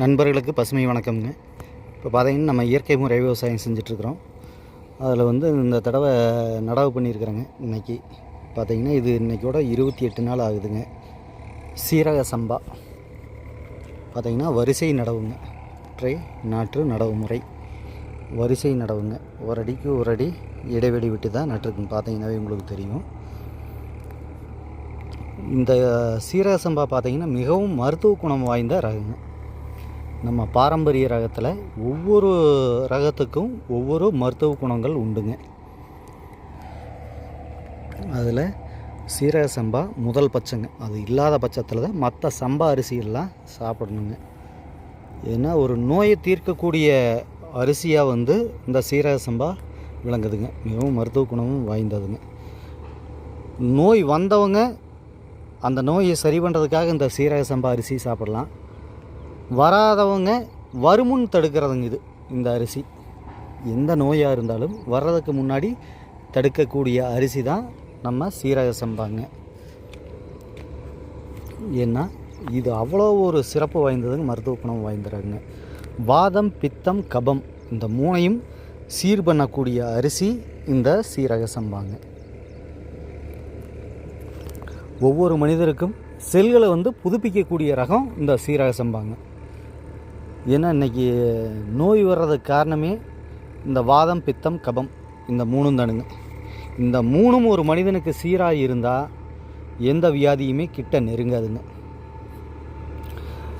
நண்பர்களுக்கு பசுமை வணக்கம்ங்க. இப்போ பார்த்தீங்கன்னா நம்ம இயற்கை முறை விவசாயம் செஞ்சிட்ருக்குறோம். அதில் வந்து இந்த தடவை நடவு பண்ணியிருக்கிறேங்க இன்னைக்கு. பார்த்தீங்கன்னா இது இன்னைக்கோட இருபத்தி எட்டு நாள் ஆகுதுங்க. சீரக சம்பா. பார்த்தீங்கன்னா வரிசை நடவுங்க. ஒற்றை நாற்று நடவு முறை. வரிசை நடவுங்க. ஒரு அடிக்கு ஒரு அடி இடைவெளி விட்டு தான் நட்டுருக்குங்க. பார்த்தீங்கன்னாவே உங்களுக்கு தெரியும். இந்த சீரக சம்பா பார்த்திங்கன்னா மிகவும் மருத்துவ குணம் வாய்ந்த ரகங்க. நம்ம பாரம்பரிய ரகத்தில் ஒவ்வொரு ரகத்துக்கும் ஒவ்வொரு மருத்துவ குணங்கள் உண்டுங்க. அதில் சீரக சம்பா முதல் பட்சங்க அது இல்லாத பட்சத்தில் தான் மற்ற சம்பா அரிசியெல்லாம் சாப்பிடணுங்க. ஏன்னா ஒரு நோயை தீர்க்கக்கூடிய அரிசியாக வந்து இந்த சீரக சம்பா விளங்குதுங்க. மிகவும் மருத்துவ குணமும் வாய்ந்ததுங்க. நோய் வந்தவங்க அந்த நோயை சரி பண்ணுறதுக்காக இந்த சீரக சம்பா அரிசி சாப்பிடலாம். வராதவங்க வருமுன் தடுக்கிறதுங்க இது இந்த அரிசி. எந்த நோயாக இருந்தாலும் வர்றதுக்கு முன்னாடி தடுக்கக்கூடிய அரிசி தான் நம்ம சீரக சம்பாங்க ஏன்னா இது அவ்வளோ ஒரு சிறப்பு வாய்ந்ததுங்க மருத்துவ குணம் வாய்ந்துறாங்க வாதம் பித்தம் கபம் இந்த மூணையும் சீர் பண்ணக்கூடிய அரிசி இந்த சீரக சம்பாங்க ஒவ்வொரு மனிதருக்கும் செல்களை வந்து புதுப்பிக்கக்கூடிய ரகம் இந்த சீரக சம்பாங்க ஏன்னா இன்றைக்கி நோய் வர்றதுக்கு காரணமே இந்த வாதம் பித்தம் கபம் இந்த மூணும் தானுங்க. இந்த மூணும் ஒரு மனிதனுக்கு சீராக இருந்தால் எந்த வியாதியுமே கிட்ட நெருங்காதுங்க.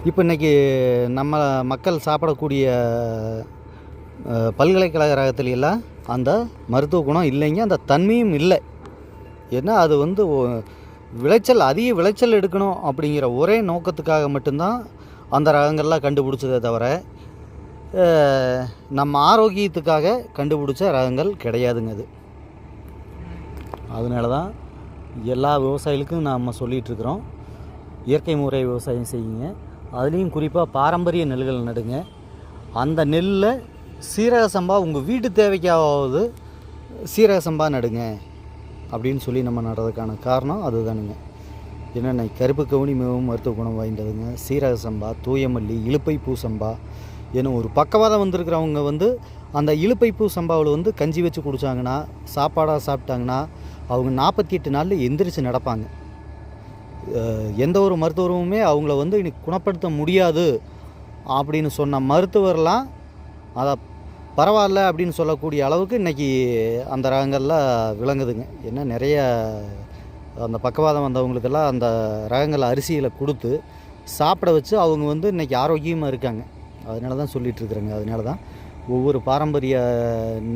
இப்போ இன்றைக்கி நம்ம மக்கள் சாப்பிடக்கூடிய பல்கலைக்கழக ரகத்துல எல்லாம் அந்த மருத்துவ குணம் இல்லைங்க அந்த தன்மையும் இல்லை. ஏன்னா அது வந்து விளைச்சல் அதிக விளைச்சல் எடுக்கணும் அப்படிங்கிற ஒரே நோக்கத்துக்காக மட்டும்தான் அந்த ரகங்கள்லாம் கண்டுபிடிச்சதே தவிர நம்ம ஆரோக்கியத்துக்காக கண்டுபிடிச்ச ரகங்கள் கிடையாதுங்க அது. அதனால தான் எல்லா விவசாயிகளுக்கும் நாம் சொல்லிகிட்ருக்குறோம் இயற்கை முறை விவசாயம் செய்யுங்க. அதுலேயும் குறிப்பாக பாரம்பரிய நெல்கள் நடுங்க. அந்த நெல்லில் சீரக சம்பா உங்கள் வீட்டு தேவைக்காவது சீரக சம்பா நடுங்க. அப்படின்னு சொல்லி நம்ம நடுறதுக்கான காரணம் அதுதானுங்க. என்னென்ன கருப்பு கவுனி மிகவும் மருத்துவ குணம் வாய்ந்ததுங்க. சீரக சம்பா தூயமல்லி இலுப்பை பூ சம்பா ஏன்னா ஒரு பக்கவாதம் வந்திருக்கிறவங்க வந்து அந்த இலுப்பை பூ சம்பாவில் வந்து கஞ்சி வச்சு குடித்தாங்கன்னா சாப்பாடாக சாப்பிட்டாங்கன்னா அவங்க நாற்பத்தி எட்டு நாளில் எந்திரிச்சு நடப்பாங்க. எந்த ஒரு மருத்துவருமே அவங்கள வந்து இன்னைக்கு குணப்படுத்த முடியாது அப்படின்னு சொன்ன மருத்துவர்லாம் அதை பரவாயில்ல அப்படின்னு சொல்லக்கூடிய அளவுக்கு இன்றைக்கி அந்த ரகங்கள்லாம் விளங்குதுங்க. ஏன்னா நிறைய அந்த பக்கவாதம் வந்தவங்களுக்கெல்லாம் அந்த ரகங்களை அரிசியில் கொடுத்து சாப்பிட வச்சு அவங்க வந்து இன்றைக்கி ஆரோக்கியமாக இருக்காங்க. அதனால தான் சொல்லிகிட்ருக்குறேங்க அதனால தான் ஒவ்வொரு பாரம்பரிய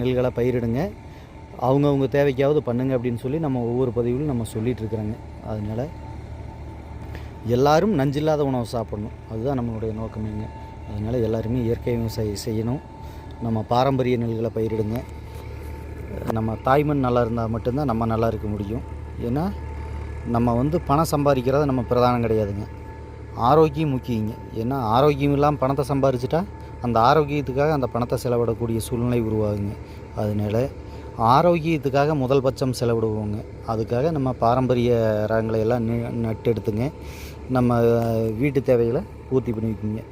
நெல்களை பயிரிடுங்க. அவங்கவுங்க தேவைக்காவது பண்ணுங்க அப்படின்னு சொல்லி நம்ம ஒவ்வொரு பதிவிலும் நம்ம சொல்லிகிட்ருக்குறோங்க அதனால் எல்லாரும் நஞ்சில்லாத உணவு சாப்பிடணும். அதுதான் நம்மளுடைய நோக்கமேங்க. அதனால் எல்லாருமே இயற்கை விவசாயம் செய்யணும். நம்ம பாரம்பரிய நெல்களை பயிரிடுங்க. நம்ம தாய்மண் நல்லா இருந்தால் மட்டும்தான் நம்ம நல்லா இருக்க முடியும். ஏன்னா நம்ம வந்து பணம் சம்பாதிக்கிறது நம்ம பிரதானம் கிடையாதுங்க. ஆரோக்கியம் முக்கியங்க. ஏன்னா ஆரோக்கியம் இல்லாமல் பணத்தை சம்பாரிச்சிட்டா அந்த ஆரோக்கியத்துக்காக அந்த பணத்தை செலவிடக்கூடிய சூழ்நிலை உருவாகுங்க. அதனால் ஆரோக்கியத்துக்காக முதல் பட்சம் செலவிடுவோங்க. அதுக்காக நம்ம பாரம்பரிய ரகங்களை எல்லாம் நட்டெடுத்துங்க. நம்ம வீட்டு தேவைகளை பூர்த்தி பண்ணிக்குங்க.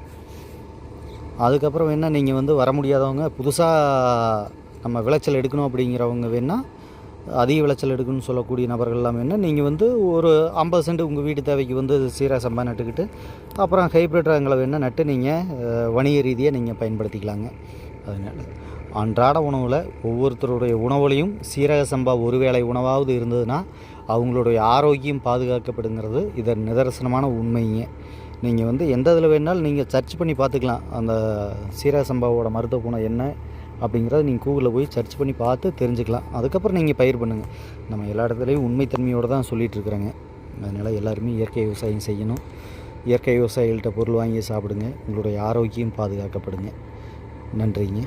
அதுக்கப்புறம் வேணால் நீங்கள் வந்து வர முடியாதவங்க புதுசாக நம்ம விளைச்சல் எடுக்கணும் அப்படிங்கிறவங்க வேணால் அதிக விளைச்சல் எடுக்குன்னு சொல்லக்கூடிய நபர்கள்லாம் வேணால் நீங்கள் வந்து ஒரு ஐம்பது சென்ட் உங்கள் வீட்டு தேவைக்கு வந்து சீரக சம்பா நட்டுக்கிட்டு அப்புறம் ஹைப்ரிட் ரகங்களை வேணால் நட்டு நீங்கள் வணிக ரீதியாக நீங்கள் பயன்படுத்திக்கலாங்க. அதனால் அன்றாட உணவில் ஒவ்வொருத்தருடைய உணவுலையும் சீரக சம்பா ஒருவேளை உணவாவது இருந்ததுன்னா அவங்களுடைய ஆரோக்கியம் பாதுகாக்கப்படுங்கிறது இதன் நிதர்சனமான உண்மைங்க. நீங்கள் வந்து எந்த இதில் வேணாலும் நீங்கள் சர்ச் பண்ணி பார்த்துக்கலாம். அந்த சீரக சம்பாவோட மருத்துவ குணம் என்ன அப்படிங்கிறத நீங்கள் கூகுளில் போய் சர்ச் பண்ணி பார்த்து தெரிஞ்சுக்கலாம். அதுக்கப்புறம் நீங்கள் பயிர் பண்ணுங்கள் நம்ம எல்லா இடத்துலையும் உண்மைத்தன்மையோடு தான் சொல்லிகிட்ருக்குறேங்க அதனால் எல்லாருமே இயற்கை விவசாயம் செய்யணும். இயற்கை விவசாயிகள்கிட்ட பொருள் வாங்கி சாப்பிடுங்க. உங்களுடைய ஆரோக்கியம் பாதுகாக்கப்படுங்க. நன்றிங்க.